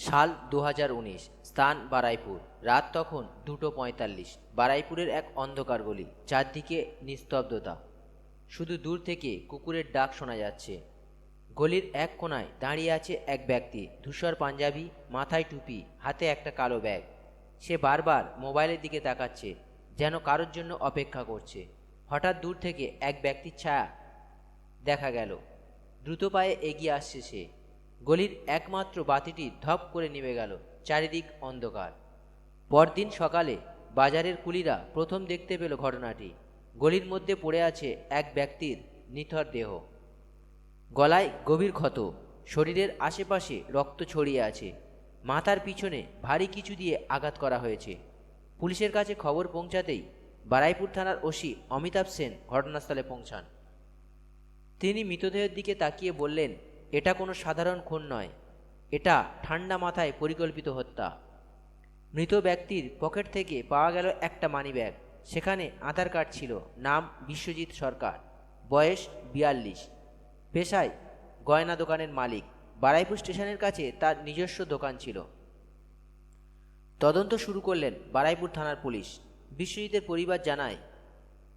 সাল দু হাজার উনিশ, স্থান বারাইপুর। রাত তখন দুটো পঁয়তাল্লিশ, বারাইপুরের এক অন্ধকার গলি, চারদিকে নিস্তব্ধতা। শুধু দূর থেকে কুকুরের ডাক শোনা যাচ্ছে। গলির এক কোণায় দাঁড়িয়ে আছে এক ব্যক্তি, ধূসর পাঞ্জাবি, মাথায় টুপি, হাতে একটা কালো ব্যাগ। সে বারবার মোবাইলের দিকে তাকাচ্ছে, যেন কারোর জন্য অপেক্ষা করছে। হঠাৎ দূর থেকে এক ব্যক্তির ছায়া দেখা গেল। দ্রুত পায়ে এগিয়ে আসছে সে। গলির একমাত্র বাতিটি ধপ করে নেমে গেল, চারিদিক অন্ধকার। পরদিন সকালে বাজারের কুলিরা প্রথম দেখতে পেল ঘটনাটি। গলির মধ্যে পড়ে আছে এক ব্যক্তির নিথর দেহ। গলায় গভীর ক্ষত, শরীরের আশেপাশে রক্ত ছড়িয়ে আছে। মাথার পিছনে ভারী কিছু দিয়ে আঘাত করা হয়েছে। পুলিশের কাছে খবর পৌঁছাতেই বারাইপুর থানার ওসি অমিতাভ সেন ঘটনাস্থলে পৌঁছান। তিনি মৃতদেহের দিকে তাকিয়ে বললেন এটা কোনো সাধারণ খুন নয়। এটা ঠান্ডা মাথায় পরিকল্পিত হত্যা। মৃত ব্যক্তির পকেট থেকে পাওয়া গেল একটা মানিব্যাগ সেখানে আধার কার্ড ছিল, নাম বিশ্বজিৎ সরকার, বয়স বিয়াল্লিশ। পেশায় গয়না দোকানের মালিক। বারাইপুর স্টেশনের কাছে তার নিজস্ব দোকান ছিল। তদন্ত শুরু করলেন বারাইপুর থানার পুলিশ। বিশ্বজিতের পরিবার জানায়,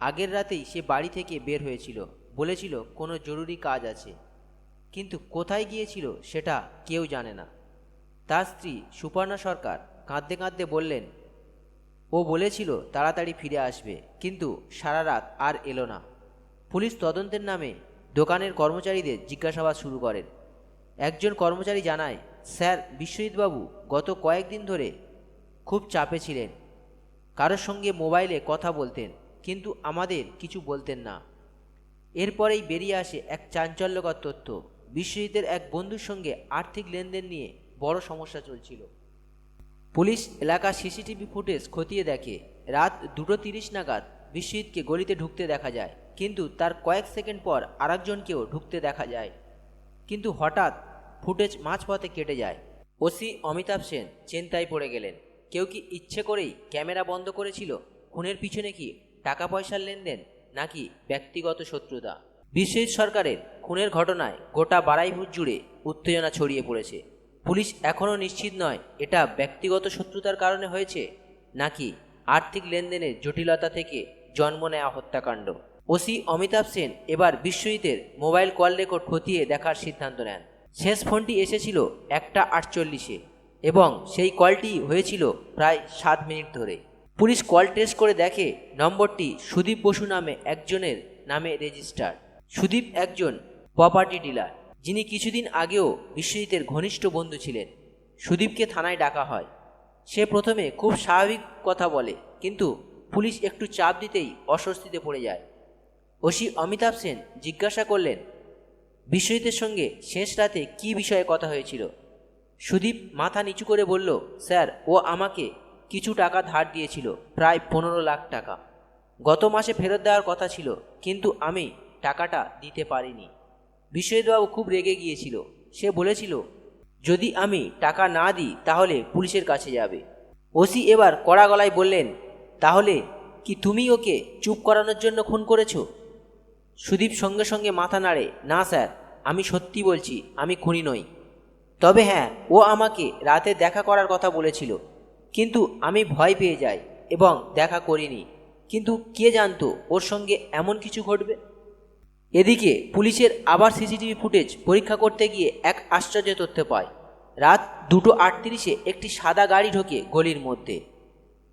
আগের রাতেই সে বাড়ি থেকে বের হয়েছিল। বলেছিল, কোনো জরুরি কাজ আছে। কিন্তু কোথায় গিয়েছিল সেটা কেউ জানে না। তার স্ত্রী সুপর্ণা সরকার কাঁদতে কাঁদতে বললেন, ও বলেছিল তাড়াতাড়ি ফিরে আসবে, কিন্তু সারা রাত আর এলো না। পুলিশ তদন্তের নামে দোকানের কর্মচারীদের জিজ্ঞাসাবাদ শুরু করেন। একজন কর্মচারী জানায়, স্যার, বিশ্বজিৎবাবু গত কয়েকদিন ধরে খুব চাপে ছিলেন। কারোর সঙ্গে মোবাইলে কথা বলতেন, কিন্তু আমাদের কিছু বলতেন না। এরপরেই বেরিয়ে আসে এক চাঞ্চল্যকর তথ্য। বিশ্বজিতের এক বন্ধুর সঙ্গে আর্থিক লেনদেন নিয়ে বড় সমস্যা চলছিল। পুলিশ এলাকার সিসিটিভি ফুটেজ খতিয়ে দেখে রাত দুটো তিরিশ নাগাদ বিশ্বজিৎকে গলিতে ঢুকতে দেখা যায়, কিন্তু তার কয়েক সেকেন্ড পর আরেকজনকেও ঢুকতে দেখা যায়। কিন্তু হঠাৎ ফুটেজ মাঝপথে কেটে যায়। ওসি অমিতাভ সেন চিন্তায় পড়ে গেলেন। কেউ কি ইচ্ছে করেই ক্যামেরা বন্ধ করেছিল? খুনের পিছনে কি টাকা পয়সার লেনদেন নাকি ব্যক্তিগত শত্রুতা? বিশ্বজিৎ সরকারের খুনের ঘটনায় গোটা বারাইপুর জুড়ে উত্তেজনা ছড়িয়ে পড়েছে। পুলিশ এখনও নিশ্চিত নয় এটা ব্যক্তিগত শত্রুতার কারণে হয়েছে নাকি আর্থিক লেনদেনের জটিলতা থেকে জন্ম নেওয়া হত্যাকাণ্ড। ওসি অমিতাভ সেন এবার বিশ্বজিতের মোবাইল কল রেকর্ড খতিয়ে দেখার সিদ্ধান্ত নেন। শেষ ফোনটি এসেছিল একটা আটচল্লিশে এবং সেই কলটি হয়েছিল প্রায় সাত মিনিট ধরে। পুলিশ কল টেস্ট করে দেখে নম্বরটি সুদীপ বসু নামে একজনের নামে রেজিস্টার। সুদীপ একজন প্রপার্টি ডিলার যিনি কিছুদিন আগেও বিশ্বজিতের ঘনিষ্ঠ বন্ধু ছিলেন। সুদীপকে থানায় ডাকা হয়। সে প্রথমে খুব স্বাভাবিক কথা বলে, কিন্তু পুলিশ একটু চাপ দিতেই অস্বস্তিতে পড়ে যায়। ওসি অমিতাভ সেন জিজ্ঞাসা করলেন, বিশ্বজিতের সঙ্গে শেষ রাতে কী বিষয়ে কথা হয়েছিল? সুদীপ মাথা নিচু করে বলল, স্যার, ও আমাকে কিছু টাকা ধার দিয়েছিল, প্রায় পনেরো লাখ টাকা। গত মাসে ফেরত দেওয়ার কথা ছিল, কিন্তু আমি টাকাটা দিতে পারিনি। বিশ্বজিৎবাবু খুব রেগে গিয়েছিল। সে বলেছিল, যদি আমি টাকা না দিই, তাহলে পুলিশের কাছে যাবে। ওসি এবার কড়া গলায় বললেন, তাহলে কি তুমি ওকে চুপ করানোর জন্য খুন করেছ? সুদীপ সঙ্গে সঙ্গে মাথা নাড়ে, না স্যার, আমি সত্যি বলছি, আমি খুনি নই। তবে হ্যাঁ ও আমাকে রাতে দেখা করার কথা বলেছিল, কিন্তু আমি ভয় পেয়ে যাই এবং দেখা করিনি। কিন্তু কে জানতো ওর সঙ্গে এমন কিছু ঘটবে? এদিকে পুলিশের আবার সিসিটিভি ফুটেজ পরীক্ষা করতে গিয়ে এক আশ্চর্য তথ্য পায়। রাত দুটো আটত্রিশে একটি সাদা গাড়ি ঢোকে গলির মধ্যে।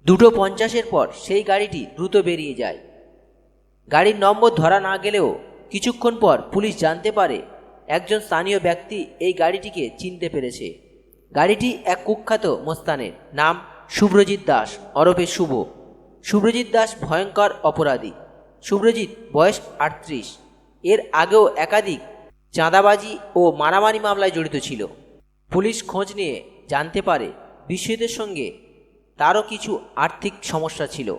দুটো পঞ্চাশের পর সেই গাড়িটি দ্রুত বেরিয়ে যায়। গাড়ির নম্বর ধরা না গেলেও কিছুক্ষণ পর পুলিশ জানতে পারে একজন স্থানীয় ব্যক্তি এই গাড়িটিকে চিনতে পেরেছে। গাড়িটি এক কুখ্যাত মোস্তানের নাম শুভ্রজিৎ দাস অরফে শুভ। শুভ্রজিৎ দাস ভয়ঙ্কর অপরাধী। শুভ্রজিৎ বয়স আটত্রিশ। এর আগেও একাধিক চাঁদাবাজি ও মারামারি মামলায় জড়িত ছিল। পুলিশ খোঁজ নিয়ে জানতে পারে বিশ্বজিতের সঙ্গে তারও কিছু আর্থিক সমস্যা ছিল।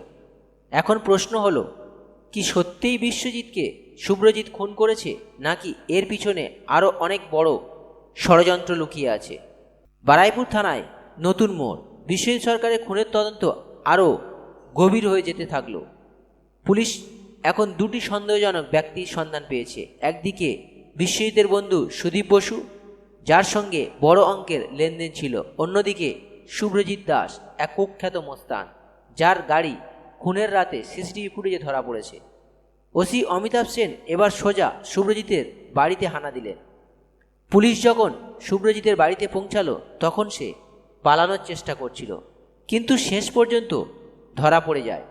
এখন প্রশ্ন হলো, কি সত্যিই বিশ্বজিৎকে শুভ্রজিৎ খুন করেছে নাকি এর পিছনে আরও অনেক বড় ষড়যন্ত্র লুকিয়ে আছে? বারাইপুর থানায় নতুন মোড়, বিশ্বজিৎ সরকারের খুনের তদন্ত আরও গভীর হয়ে যেতে থাকল। পুলিশ এখন দুটি সন্দেহজনক ব্যক্তির সন্ধান পেয়েছে। একদিকে বিশ্বজিতের বন্ধু সুদীপ বসু, যার সঙ্গে বড় অঙ্কের লেনদেন ছিল। অন্যদিকে শুভ্রজিৎ দাস, এক কুখ্যাত মোস্তান, যার গাড়ি খুনের রাতে সিসিটিভি ফুটেজে ধরা পড়েছে। ওসি অমিতাভ সেন এবার সোজা শুভ্রজিতের বাড়িতে হানা দিলেন। পুলিশ যখন শুভ্রজিতের বাড়িতে পৌঁছালো, তখন সে পালানোর চেষ্টা করছিল, কিন্তু শেষ পর্যন্ত ধরা পড়ে যায়।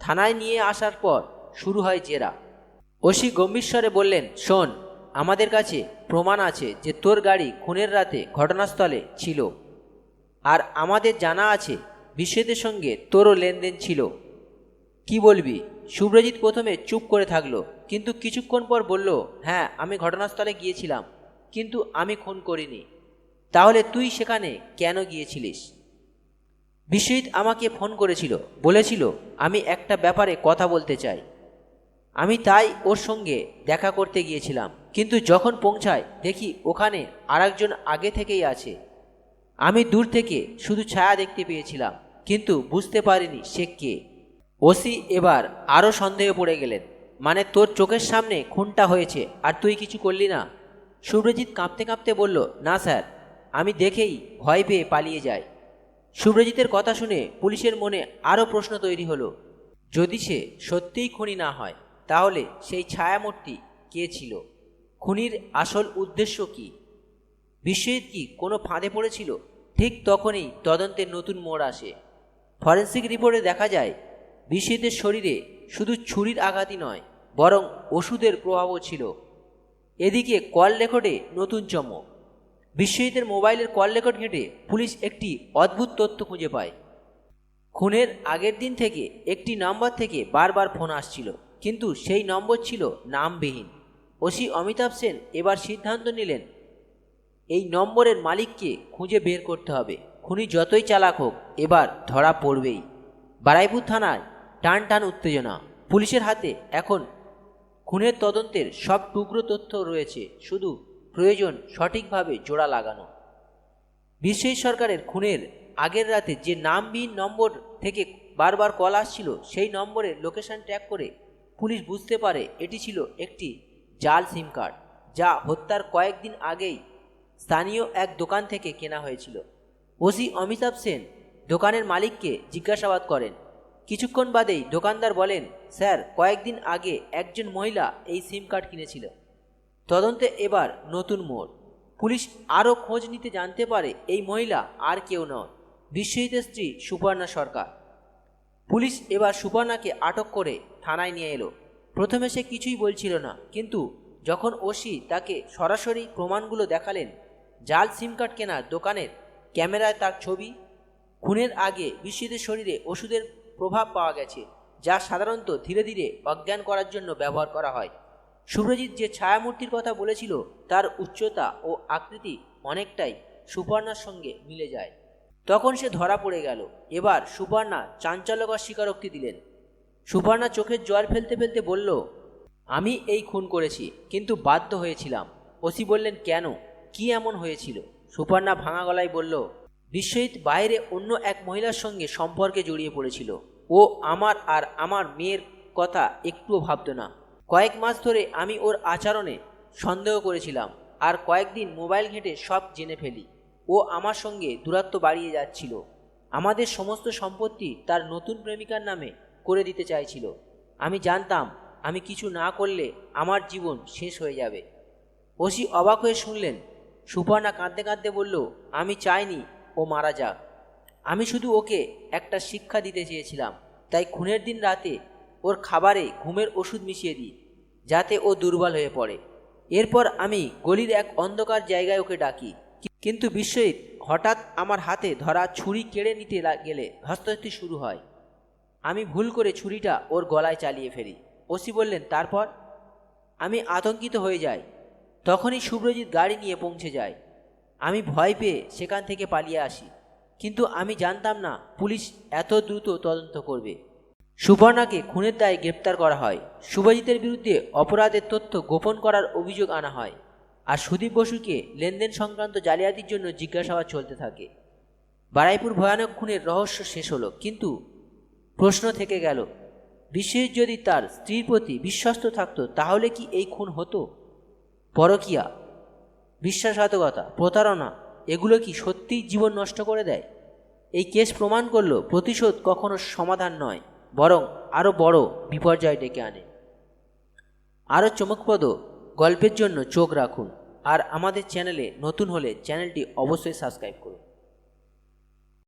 থানায় নিয়ে আসার পর শুরু হয় জেরা। ওসি গম্ভীরস্বরে বললেন, শোন, আমাদের কাছে প্রমাণ আছে যে তোর গাড়ি খুনের রাতে ঘটনাস্থলে ছিল। আর আমাদের জানা আছে বিশ্বজিতের সঙ্গে তোরও লেনদেন ছিল। কি বলবি? শুভ্রজিৎ প্রথমে চুপ করে থাকল, কিন্তু কিছুক্ষণ পর বলল হ্যাঁ আমি ঘটনাস্থলে গিয়েছিলাম, কিন্তু আমি খুন করিনি। তাহলে তুই সেখানে কেন গিয়েছিলিস? বিশ্বজিৎ আমাকে ফোন করেছিল, বলেছিল, আমি একটা ব্যাপারে কথা বলতে চাই। আমি তাই ওর সঙ্গে দেখা করতে গিয়েছিলাম। কিন্তু যখন পৌঁছায়, দেখি ওখানে আরেকজন আগে থেকেই আছে। আমি দূর থেকে শুধু ছায়া দেখতে পেয়েছিলাম, কিন্তু বুঝতে পারিনি সে কে। ওসি এবার আরও সন্দেহে পড়ে গেলেন মানে তোর চোখের সামনে খুনটা হয়েছে, আর তুই কিছু করলি না? শুভ্রজিৎ কাঁপতে কাঁপতে বলল, না স্যার, আমি দেখেই ভয় পেয়ে পালিয়ে যাই। শুভ্রজিতের কথা শুনে পুলিশের মনে আরও প্রশ্ন তৈরি হলো, যদি সে সত্যিই খুনি না হয় তাহলে সেই ছায়ামূর্তি কে ছিল? খুনির আসল উদ্দেশ্য কি? বিশ্বজিৎ কি কোনো ফাঁদে পড়েছিল? ঠিক তখনই তদন্তের নতুন মোড় আসে। ফরেন্সিক রিপোর্টে দেখা যায় বিশ্বজিতের শরীরে শুধু ছুরির আঘাতই নয়, বরং ওষুধের প্রভাবও ছিল। এদিকে কল রেকর্ডে নতুন চমক। বিশ্বজিতের মোবাইলের কল রেকর্ড ঘেঁটে পুলিশ একটি অদ্ভুত তথ্য খুঁজে পায়। খুনের আগের দিন থেকে একটি নাম্বার থেকে বারবার ফোন আসছিল। কিন্তু সেই নম্বর ছিল নামবিহীন। ওসি অমিতাভ সেন এবার সিদ্ধান্ত নিলেন, এই নম্বরের মালিককে খুঁজে বের করতে হবে। খুনি যতই চালাক হোক, এবার ধরা পড়বেই। বারাইপুর থানায় টান টান উত্তেজনা। পুলিশের হাতে এখন খুনের তদন্তের সব টুকরো তথ্য রয়েছে। শুধু প্রয়োজন সঠিকভাবে জোড়া লাগানো। বিশ্বজিৎ সরকারের খুনের আগের রাতে যে নামবিহীন নম্বর থেকে বারবার কল আসছিল, সেই নম্বরের লোকেশন ট্র্যাক করে পুলিশ বুঝতে পারে এটি ছিল একটি জাল সিম কার্ড, যা হত্যার কয়েকদিন আগেই স্থানীয় এক দোকান থেকে কেনা হয়েছিল। ওসি অমিতাভ সেন দোকানের মালিককে জিজ্ঞাসাবাদ করেন। কিছুক্ষণ বাদেই দোকানদার বলেন, স্যার কয়েকদিন আগে একজন মহিলা এই সিম কার্ড কিনেছিল। তদন্তে এবার নতুন মোড়। পুলিশ আরও খোঁজ নিতে জানতে পারে এই মহিলা আর কেউ নয় বিশ্বজিতের স্ত্রী সুপর্ণা সরকার। পুলিশ এবার সুপর্ণাকে আটক করে থানায় নিয়ে এলো। প্রথমে সে কিছুই বলছিল না, কিন্তু যখন ওসি তাকে সরাসরি প্রমাণগুলো দেখালেন, জাল সিম কার্ড কেনার দোকানের ক্যামেরায় তার ছবি, খুনের আগে বিশ্বজিতের শরীরে ওষুধের প্রভাব পাওয়া গেছে, যা সাধারণত ধীরে ধীরে অজ্ঞান করার জন্য ব্যবহার করা হয়। শুভ্রজিৎ যে ছায়ামূর্তির কথা বলেছিল, তার উচ্চতা ও আকৃতি অনেকটাই সুপর্ণার সঙ্গে মিলে যায়। তখন সে ধরা পড়ে গেল। এবার সুপর্ণা চাঞ্চল্যকর স্বীকারোক্তি দিলেন। সুপর্ণা চোখের জল ফেলতে ফেলতে বলল, আমি এই খুন করেছি, কিন্তু বাধ্য হয়েছিলাম। ওসি বললেন, কেন? কি এমন হয়েছিল? সুপর্ণা ভাঙা গলায় বলল বিশ্বজিৎ বাইরে অন্য এক মহিলার সঙ্গে সম্পর্কে জড়িয়ে পড়েছিল। ও আমার আর আমার মেয়ের কথা একটুও ভাবত না। কয়েক মাস ধরে আমি ওর আচরণে সন্দেহ করেছিলাম, আর কয়েকদিন মোবাইল ঘেঁটে সব জেনে ফেলি। ও আমার সঙ্গে দূরত্ব বাড়িয়ে যাচ্ছিল। আমাদের সমস্ত সম্পত্তি তার নতুন প্রেমিকার নামে করে দিতে চাইছিল। আমি জানতাম, আমি কিছু না করলে আমার জীবন শেষ হয়ে যাবে। ওসি অবাক হয়ে শুনলেন। সুপর্ণা কাঁদতে কাঁদতে বলল, আমি চাইনি, ও মারা যাক। আমি শুধু ওকে একটা শিক্ষা দিতে চেয়েছিলাম। তাই খুনের দিন রাতে ওর খাবারে ঘুমের ওষুধ মিশিয়ে দিই, যাতে ও দুর্বল হয়ে পড়ে। এরপর আমি গলির এক অন্ধকার জায়গায় ওকে ডাকি। কিন্তু বিশ্বজিৎ হঠাৎ আমার হাতে ধরা ছুরি কেড়ে নিতে গেলে ধস্তাধস্তি শুরু হয়। আমি ভুল করে ছুরিটা ওর গলায় চালিয়ে ফেলি। ওসি বললেন, তারপর? আমি আতঙ্কিত হয়ে যাই। তখনই শুভ্রজিৎ গাড়ি নিয়ে পৌঁছে যায়। আমি ভয় পেয়ে সেখান থেকে পালিয়ে আসি। কিন্তু আমি জানতাম না পুলিশ এত দ্রুত তদন্ত করবে। সুবর্ণাকে খুনের দায়ে গ্রেপ্তার করা হয়। শুভজিতের বিরুদ্ধে অপরাধের তথ্য গোপন করার অভিযোগ আনা হয়। আর সুদীপ বসুকে লেনদেন সংক্রান্ত জালিয়াতির জন্য জিজ্ঞাসাবাদ চলতে থাকে। বারাইপুর ভয়ানক খুনের রহস্য শেষ হলো, কিন্তু প্রশ্ন থেকে গেল বিশ্বজিৎ যদি তার স্ত্রীর প্রতি বিশ্বস্ত থাকতো, তাহলে কি এই খুন হতো? পরকিয়া, বিশ্বাসঘাতকতা, প্রতারণা, এগুলো কি সত্যিই জীবন নষ্ট করে দেয়? এই কেস প্রমাণ করল, প্রতিশোধ কখনো সমাধান নয়, বরং আরও বড় বিপর্যয় ডেকে আনে। আরও চমকপ্রদ গল্পের জন্য চোখ রাখুন। আর আমাদের চ্যানেলে নতুন হলে চ্যানেলটি অবশ্যই সাবস্ক্রাইব করুন।